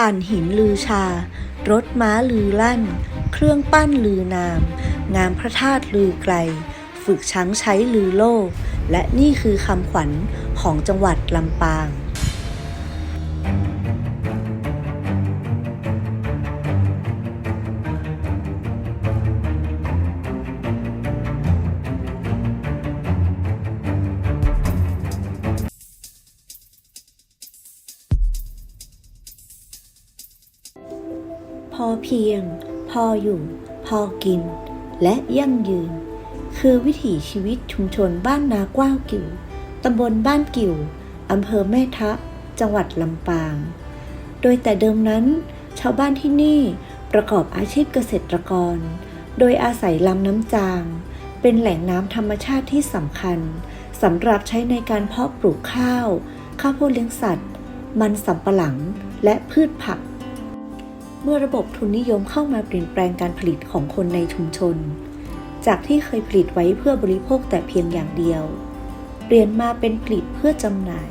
ถ่านหินลือชา รถม้าลือลั่น เครื่องปั้นลือนาม งามพระธาตุลือไกล ฝึกช้างใช้ลือโลก และนี่คือคำขวัญของจังหวัดลำปาง พอเพียง พออยู่ พอกิน และยั่งยืน คือวิถีชีวิตชุมชนบ้านนากว้าวกิ่วตำบลบ้านกิ่วอำเภอแม่ทะ จังหวัดลำปาง โดยแต่เดิมนั้น ชาวบ้านที่นี่ประกอบอาชีพเกษตรกร โดยอาศัยลำน้ำจาง เป็นแหล่งน้ำธรรมชาติที่สำคัญสำหรับใช้ในการเพาะปลูกข้าว ข้าวโพดเลี้ยงสัตว์ มันสำปะหลัง และพืชผัก เมื่อระบบทุนนิยมเข้ามาเปลี่ยนแปลงการผลิตของคนในชุมชน จากที่เคยผลิตไว้เพื่อบริโภคแต่เพียงอย่างเดียว เปลี่ยนมาเป็นผลิตเพื่อจำหน่าย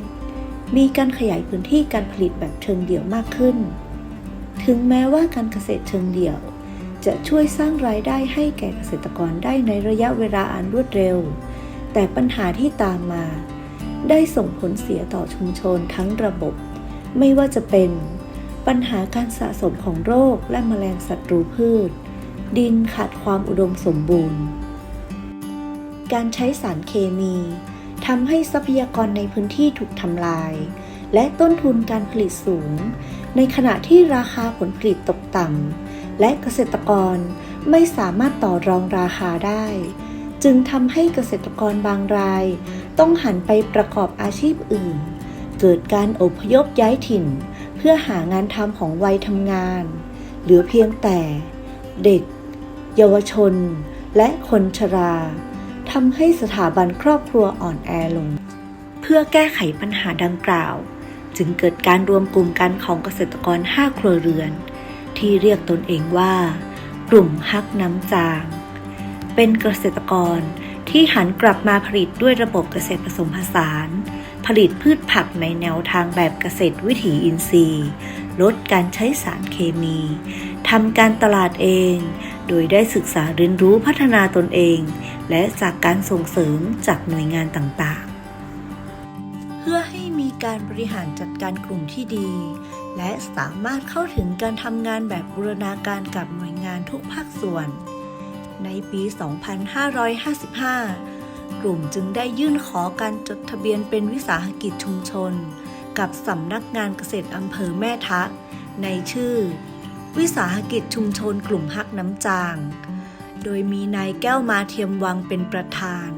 มีการขยายพื้นที่การผลิตแบบเชิงเดี่ยวมากขึ้น ถึงแม้ว่าการเกษตรเชิงเดี่ยว จะช่วยสร้างรายได้ให้แก่เกษตรกรได้ในระยะเวลาอันรวดเร็ว แต่ปัญหาที่ตามมา ได้ส่งผลเสียต่อชุมชนทั้งระบบ ไม่ว่าจะเป็น ปัญหาการสะสมของโรคและแมลงศัตรูพืช ดินขาดความอุดมสมบูรณ์ การใช้สารเคมีทำให้ทรัพยากรในพื้นที่ถูกทำลาย และต้นทุนการผลิตสูง ในขณะที่ราคาผลผลิตตกต่ำและเกษตรกรไม่สามารถต่อรองราคาได้ จึงทำให้เกษตรกรบางราย ต้องหันไปประกอบอาชีพอื่น เกิดการอพยพย้ายถิ่น พื่อหางานทำของวัยทำงานหลือเพียงแต่เด็ก เยาวชน และคนชราทำให้สถาบันครอบครัวอ่อนแอลง เพื่อแก้ไขปัญหาดังกล่าว จึงเกิดการรวมกลุ่มกันของเกษตรกร 5 ครัวเรือน ที่เรียกตนเองว่า กลุ่มฮักน้ำจาง เป็นเกษตรกรที่หันกลับมาผลิตด้วยระบบเกษตรผสมผสาน ผลิตพืชผักในแนวทางแบบเกษตรวิถีอินทรีย์ ลดการใช้สารเคมีทำการตลาดเอง โดยได้ศึกษาเรียนรู้พัฒนาตนเอง และจากการส่งเสริมจากหน่วยงานต่างๆ เพื่อให้มีการบริหารจัดการกลุ่มที่ดี และสามารถเข้าถึงการทำงานแบบบูรณาการกับหน่วยงานทุกภาคส่วน ในปี 2555 กลุ่มจึงได้ยื่นขอการจดทะเบียนเป็นวิสาหกิจชุมชน กับสำนักงานเกษตรอำเภอแม่ทะ ในชื่อ วิสาหกิจชุมชนกลุ่มฮักน้ำจาง โดยมีนายแก้วมาเทียมวังเป็นประธาน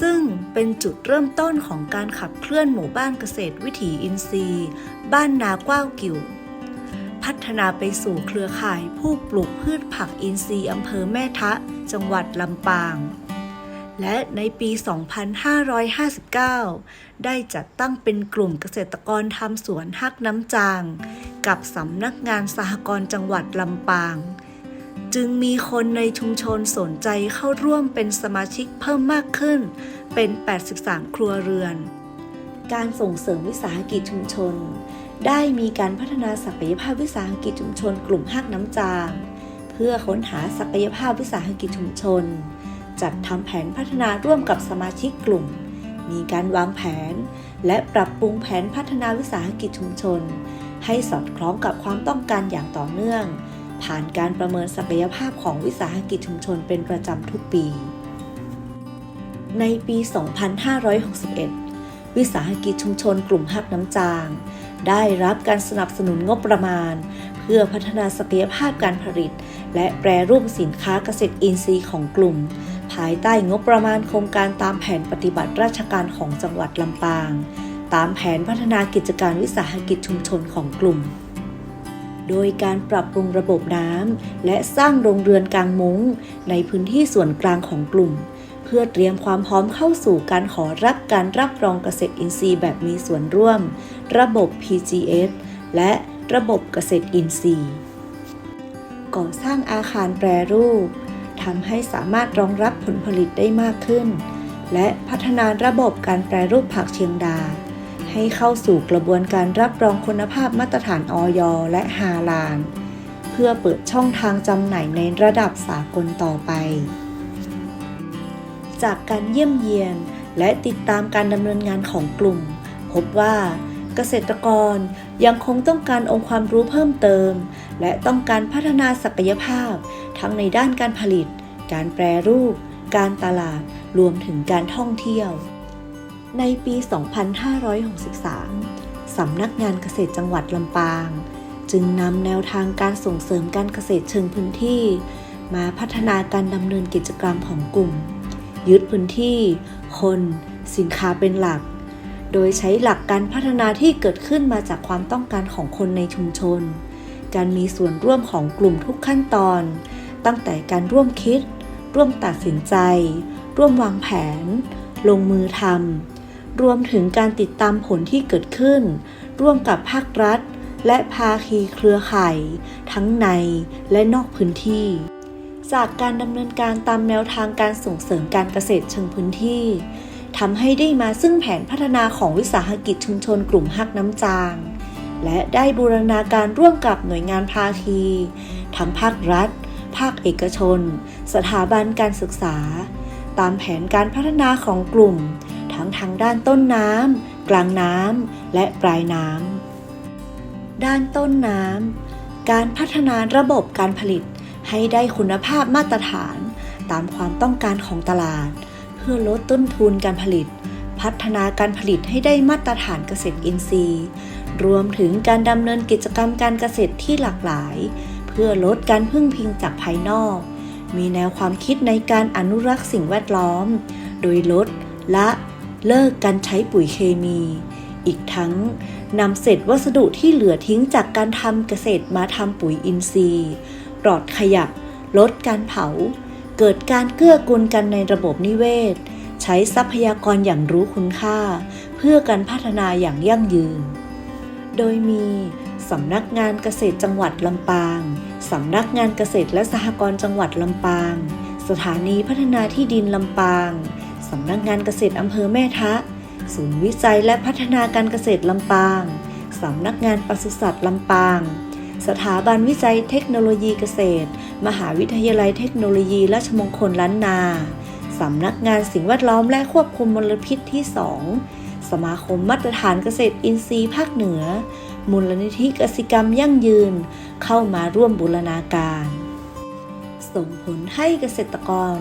ซึ่งเป็นจุดเริ่มต้นของการขับเคลื่อนหมู่บ้านเกษตรวิถีอินทรีย์ บ้านนากว้าวกิ่วพัฒนาไปสู่เครือข่ายผู้ปลูกพืชผักอินทรีย์อำเภอแม่ทะ จังหวัดลำปาง และในปี 2559 ได้จัดตั้งเป็นกลุ่มเกษตรกรทำสวนฮักน้ำจาง กับสำนักงานสหกรณ์จังหวัดลำปาง จึงมีคนในชุมชนสนใจเข้าร่วมเป็นสมาชิกเพิ่มมากขึ้น เป็น 83 ครัวเรือน การส่งเสริมวิสาหกิจชุมชน ได้มีการพัฒนาศักยภาพวิสาหกิจชุมชน กลุ่มฮักน้ำจาง เพื่อค้นหาศักยภาพวิสาหกิจชุมชน จัดทำแผนพัฒนาร่วมกับสมาชิกกลุ่ม มีการวางแผน และปรับปรุงแผนพัฒนาวิสาหกิจชุมชน ให้สอดคล้องกับความต้องการอย่างต่อเนื่อง ผ่านการประเมินศักยภาพของวิสาหกิจชุมชนเป็นประจำทุกปี ในปี 2561 วิสาหกิจชุมชนกลุ่มฮักน้ำจาง ได้รับการสนับสนุนงบประมาณเพื่อพัฒนาศักยภาพการผลิต และแปรรูปสินค้าเกษตรอินทรีย์ของกลุ่ม ภายใต้งบประมาณโครงการตามแผนปฏิบัติราชการของจังหวัดลำปาง ตามแผนพัฒนากิจการวิสาหกิจชุมชนของกลุ่ม โดยการปรับปรุงระบบน้ำและสร้างโรงเรือนกลางมุ้ง ในพื้นที่ส่วนกลางของกลุ่ม เพื่อเตรียมความพร้อมเข้าสู่การขอรับการรับรองเกษตรอินทรีย์แบบมีส่วนร่วม ระบบ PGS และระบบเกษตรอินทรีย์ ก่อสร้างอาคารแปรรูป ทำให้สามารถรองรับผลผลิตได้มากขึ้น และพัฒนาระบบการแปรรูปผักเชียงดา ให้เข้าสู่กระบวนการรับรองคุณภาพมาตรฐานออยและฮาลาลเพื่อเปิดช่องทางจำหน่ายในระดับสากลต่อไป จากการเยี่ยมเยียนและติดตามการดำเนินงานของกลุ่ม พบว่าเกษตรกรยังคงต้องการองค์ความรู้เพิ่มเติม และต้องการพัฒนาศักยภาพ ทั้งในด้านการผลิต การแปรรูป การตลาด รวมถึงการท่องเที่ยว ในปี 2563 สำนักงานเกษตรจังหวัดลำปาง จึงนำแนวทางการส่งเสริมการเกษตรเชิงพื้นที่ มาพัฒนาการดำเนินกิจกรรมของกลุ่ม ยึดพื้นที่ คน สินค้าเป็นหลักโดยใช้หลักการพัฒนาที่เกิดขึ้นมาจากความต้องการของคนในชุมชน การมีส่วนร่วมของกลุ่มทุกขั้นตอน ตั้งแต่การร่วมคิด ร่วมตัดสินใจ ร่วมวางแผน ลงมือทำรวมถึงการติดตามผลที่เกิดขึ้น ร่วมกับภาครัฐ และภาคีเครือข่าย ทั้งในและนอกพื้นที่ จากการดำเนินการตามแนวทางการส่งเสริมการเกษตรเชิงพื้นที่ทำให้ได้มาซึ่งแผนพัฒนาของวิสาหกิจชุมชนกลุ่มฮักน้ำจาง และได้บูรณาการร่วมกับหน่วยงานภาคี ทั้งภาครัฐ ภาคเอกชน สถาบันการศึกษา ตามแผนการพัฒนาของกลุ่ม ทั้งทางด้านต้นน้ำกลางน้ำและปลายน้ำด้านต้นน้ำการพัฒนาระบบการผลิตให้ได้คุณภาพมาตรฐาน ตามความต้องการของตลาด เพื่อลดต้นทุนการผลิต พัฒนาการผลิตให้ได้มาตรฐานเกษตรอินทรีย์ รวมถึงการดำเนินกิจกรรมการเกษตรที่หลากหลาย เพื่อลดการพึ่งพิงจากภายนอก มีแนวความคิดในการอนุรักษ์สิ่งแวดล้อม โดยลดละเลิกการใช้ปุ๋ยเคมี อีกทั้งนำเศษวัสดุที่เหลือทิ้งจากการทำเกษตรมาทำปุ๋ยอินทรีย์ปลอดขยะ ลดการเผา เกิดการเกื้อกูลกันในระบบนิเวศ ใช้ทรัพยากรอย่างรู้คุณค่า เพื่อการพัฒนาอย่างยั่งยืน โดยมี สำนักงานเกษตรจังหวัดลำปาง สำนักงานเกษตรและสหกรณ์จังหวัดลำปาง สถานีพัฒนาที่ดินลำปาง สำนักงานเกษตรอำเภอแม่ทะ ศูนย์วิจัยและพัฒนาการเกษตรลำปาง สำนักงานปศุสัตว์ลำปาง สถาบันวิจัยเทคโนโลยีเกษตร มหาวิทยาลัยเทคโนโลยีราชมงคลล้านนา สำนักงานสิ่งแวดล้อมและควบคุมมลพิษที่ 2 สมาคมมาตรฐานเกษตรอินทรีย์ภาคเหนือ มูลนิธิกสิกรรมยั่งยืนเข้ามาร่วมบูรณาการ ส่งผลให้เกษตรกร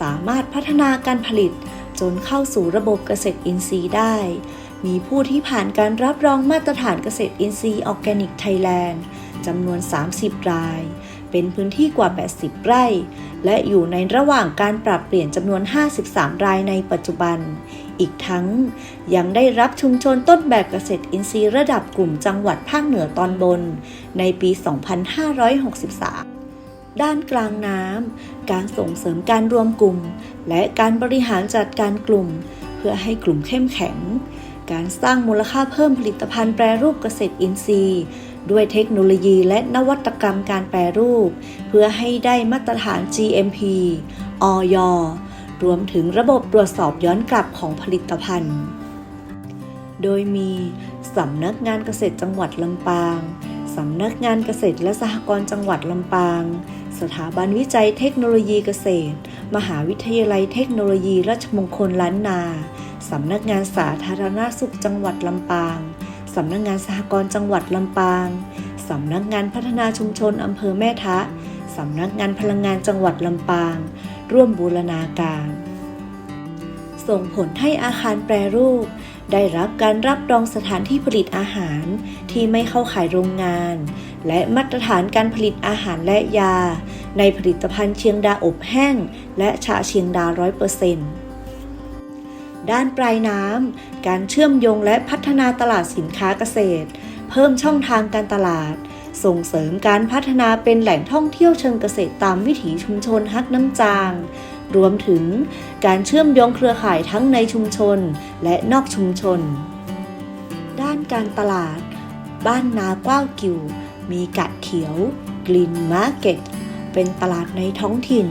สามารถพัฒนาการผลิตจนเข้าสู่ระบบเกษตรอินทรีย์ได้ มีผู้ที่ผ่านการรับรองมาตรฐานเกษตรอินทรีย์ออร์แกนิกไทยแลนด์จำนวน 30 ราย เป็นพื้นที่กว่า 80 ไร่ และอยู่ในระหว่างการปรับเปลี่ยนจำนวน 53 รายในปัจจุบัน อีกทั้ง ยังได้รับชุมชนต้นแบบเกษตรอินทรีย์ระดับกลุ่มจังหวัดภาคเหนือตอนบน ในปี 2563ด้านกลางน้ำ การส่งเสริมการรวมกลุ่ม และการบริหารจัดการกลุ่ม เพื่อให้กลุ่มเข้มแข็ง การสร้างมูลค่าเพิ่มผลิตภัณฑ์แปรรูปเกษตรอินทรีย์ ด้วยเทคโนโลยีและนวัตกรรมการแปรรูป เพื่อให้ได้มาตรฐาน GMP ออย รวมถึงระบบตรวจสอบย้อนกลับของผลิตภัณฑ์ โดยมีสำนักงานเกษตรจังหวัดลำปางสำนักงานเกษตรและสหกรณ์จังหวัดลำปาง สถาบันวิจัยเทคโนโลยีเกษตร มหาวิทยาลัยเทคโนโลยีราชมงคลล้านนา สำนักงานสาธารณสุขจังหวัดลำปาง สำนักงานสหกรณ์จังหวัดลำปาง สำนักงานพัฒนาชุมชนอำเภอแม่ทะ สำนักงานพลังงานจังหวัดลำปาง ร่วมบูรณาการ ส่งผลให้อาคารแปรรูป ได้รับการรับรองสถานที่ผลิตอาหารที่ไม่เข้าข่ายโรงงาน และมาตรฐานการผลิตอาหารและยา ในผลิตภัณฑ์เชียงดาอบแห้ง และชาเชียงดาร้อยเปอร์เซ็นต์ด้านปลายน้ำ การเชื่อมโยงและพัฒนาตลาดสินค้าเกษตร เพิ่มช่องทางการตลาด ส่งเสริมการพัฒนาเป็นแหล่งท่องเที่ยวเชิงเกษตรตามวิถีชุมชนฮักน้ำจาง รวมถึงการเชื่อมโยงเครือข่ายทั้งในชุมชนและนอกชุมชน ด้านการตลาด บ้านนาก้าวกิว มีกะเขียวกลินมาร์เก็ตเป็นตลาดในท้องถิ่น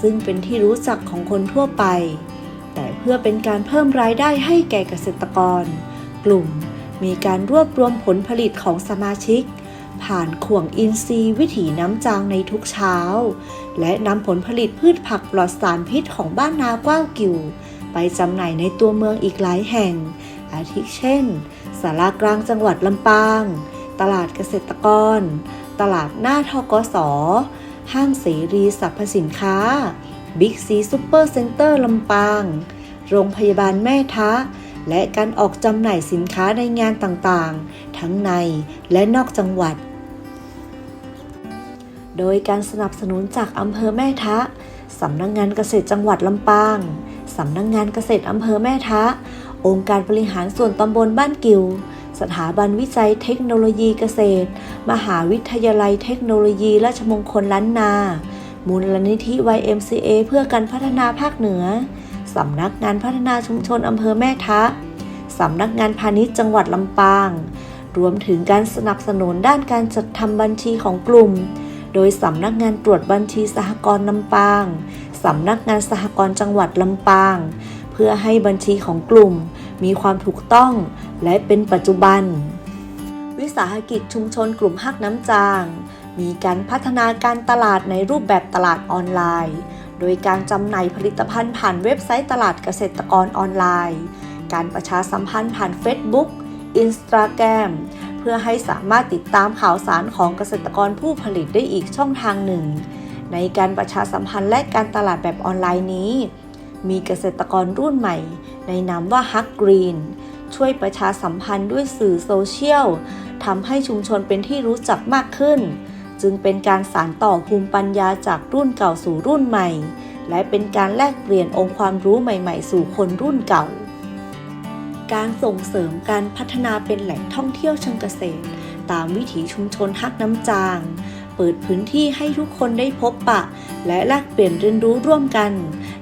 ซึ่งเป็นที่รู้จักของคนทั่วไป แต่เพื่อเป็นการเพิ่มรายได้ให้แก่เกษตรกร กลุ่มมีการรวบรวมผลผลิตของสมาชิก ผ่านข่วงอินทรีย์วิถีน้ำจางในทุกเช้า และนำผลผลิตพืชผักปลอดสารพิษของบ้านนากว้าวกิว ไปจำหน่ายในตัวเมืองอีกหลายแห่ง อาทิเช่นสารากลางจังหวัดลำปาง ตลาดเกษตรกร ตลาดหน้าทกสห้างเสรีสรรพสินค้า บิ๊กซีซูเปอร์เซ็นเตอร์ลำปาง โรงพยาบาลแม่ทะ และการออกจำหน่ายสินค้าในงานต่างๆ ทั้งในและนอกจังหวัด โดยการสนับสนุนจากอำเภอแม่ทะ สำนักงงานเกษตรจังหวัดลำปาง สำนักงงานเกษตรอำเภอแม่ทะ องค์การบริหารส่วนตำบลบ้านกิว สถาบันวิจัยเทคโนโลยีเกษตร มหาวิทยาลัยเทคโนโลยีราชมงคลล้านนา มูลนิธิ YMCA เพื่อการพัฒนาภาคเหนือ สำนักงานพัฒนาชุมชนอำเภอแม่ทะ สำนักงานพาณิชย์จังหวัดลำปาง รวมถึงการสนับสนุนด้านการจัดทำบัญชีของกลุ่ม โดยสำนักงานตรวจบัญชีสหกรณ์ลำปาง สำนักงานสหกรณ์จังหวัดลำปาง เพื่อให้บัญชีของกลุ่มมีความถูกต้องและเป็นปัจจุบัน วิสาหกิจชุมชนกลุ่มฮักน้ำจาง มีการพัฒนาการตลาดในรูปแบบตลาดออนไลน์ โดยการจำหน่ายผลิตภัณฑ์ผ่านเว็บไซต์ตลาดเกษตรกรออนไลน์ การประชาสัมพันธ์ผ่าน Facebook Instagram พื่อให้สามารถติดตามข่าวสารของเกษตรกรผู้ผลิตได้อีกช่องทางหนึ่ง ในการประชาสัมพันธ์และการตลาดแบบออนไลน์นี้ มีเกษตรกรรุ่นใหม่ ในนามว่าฮักกรีนช่วยประชาสัมพันธ์ด้วยสื่อโซเชียลทำให้ชุมชนเป็นที่รู้จักมากขึ้น จึงเป็นการสานต่อภูมิปัญญาจากรุ่นเก่าสู่รุ่นใหม่ และเป็นการแลกเปลี่ยนองค์ความรู้ใหม่ ๆ สู่คนรุ่นเก่า การส่งเสริมการพัฒนาเป็นแหล่งท่องเที่ยวเชิงเกษตร ตามวิถีชุมชนฮักน้ำจาง เปิดพื้นที่ให้ทุกคนได้พบปะ และแลกเปลี่ยนเรียนรู้ร่วมกัน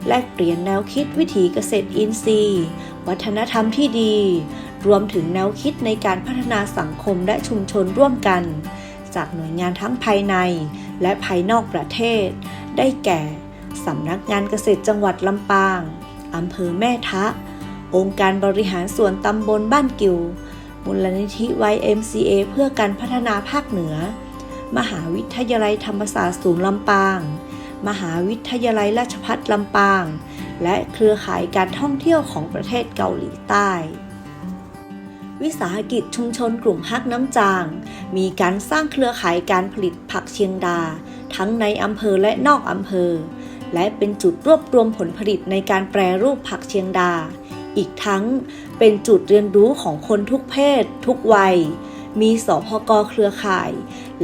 แลกเปลี่ยนแนวคิดวิถีเกษตรอินทรีย์ วัฒนธรรมที่ดี รวมถึงแนวคิดในการพัฒนาสังคมและชุมชนร่วมกัน จากหน่วยงานทั้งภายใน และภายนอกประเทศ ได้แก่สำนักงานเกษตรจังหวัดลำปางอำเภอแม่ทะ องค์การบริหารส่วนตำบลบ้านกิว มูลนิธิ YMCA เพื่อการพัฒนาภาคเหนือ มหาวิทยาลัยธรรมศาสตร์ศูนย์ลำปาง มหาวิทยาลัยราชภัฏลำปาง และเครือข่ายการท่องเที่ยวของประเทศเกาหลีใต้วิสาหกิจชุมชนกลุ่มฮักน้ำจาง มีการสร้างเครือข่ายการผลิตผักเชียงดา ทั้งในอำเภอและนอกอำเภอ และเป็นจุดรวบรวมผลผลิตในการแปรรูปผักเชียงดา อีกทั้งเป็นจุดเรียนรู้ของคนทุกเพศ ทุกวัย มีสพกเครือข่าย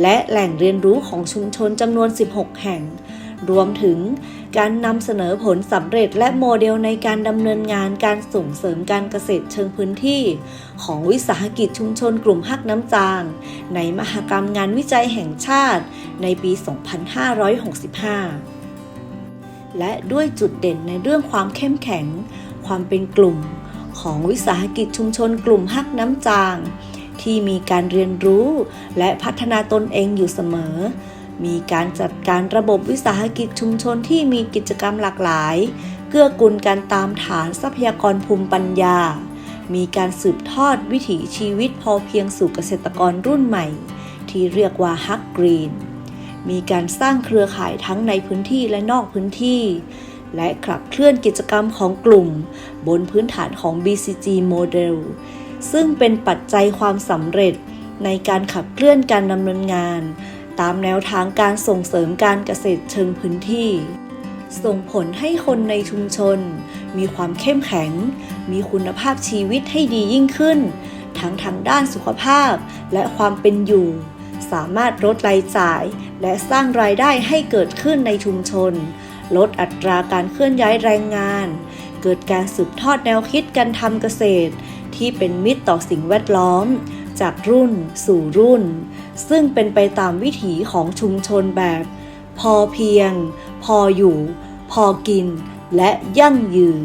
และแหล่งเรียนรู้ของชุมชนจำนวน 16 แห่ง รวมถึงการนำเสนอผลสำเร็จและโมเดลในการดำเนินงานการส่งเสริมการเกษตรเชิงพื้นที่ ของวิสาหกิจชุมชนกลุ่มฮักน้ำจาง ในมหกรรมงานวิจัยแห่งชาติในปี 2565 และด้วยจุดเด่นในเรื่องความเข้มแข็ง ความเป็นกลุ่มของวิสาหกิจชุมชนกลุ่มฮักน้ำจาง ที่มีการเรียนรู้และพัฒนาตนเองอยู่เสมอ มีการจัดการระบบวิสาหกิจชุมชนที่มีกิจกรรมหลากหลาย เกื้อกูลกันตามฐานทรัพยากรภูมิปัญญา มีการสืบทอดวิถีชีวิตพอเพียงสู่เกษตรกรรุ่นใหม่ ที่เรียกว่าฮักกรีนมีการสร้างเครือข่ายทั้งในพื้นที่และนอกพื้นที่ และขับเคลื่อนกิจกรรมของกลุ่ม บนพื้นฐานของ BCG Model ซึ่งเป็นปัจจัยความสำเร็จในการขับเคลื่อนการดำเนินงาน ตามแนวทางการส่งเสริมการเกษตรเชิงพื้นที่ ส่งผลให้คนในชุมชน มีความเข้มแข็ง มีคุณภาพชีวิตให้ดียิ่งขึ้น ทั้งทางด้านสุขภาพและความเป็นอยู่ สามารถลดรายจ่าย และสร้างรายได้ให้เกิดขึ้นในชุมชน ลดอัตราการเคลื่อนย้ายแรงงาน เกิดการสืบทอดแนวคิดการทำเกษตร ที่เป็นมิตรต่อสิ่งแวดล้อม จากรุ่นสู่รุ่น ซึ่งเป็นไปตามวิถีของชุมชนแบบ พอเพียง พออยู่ พอกิน และยั่งยืน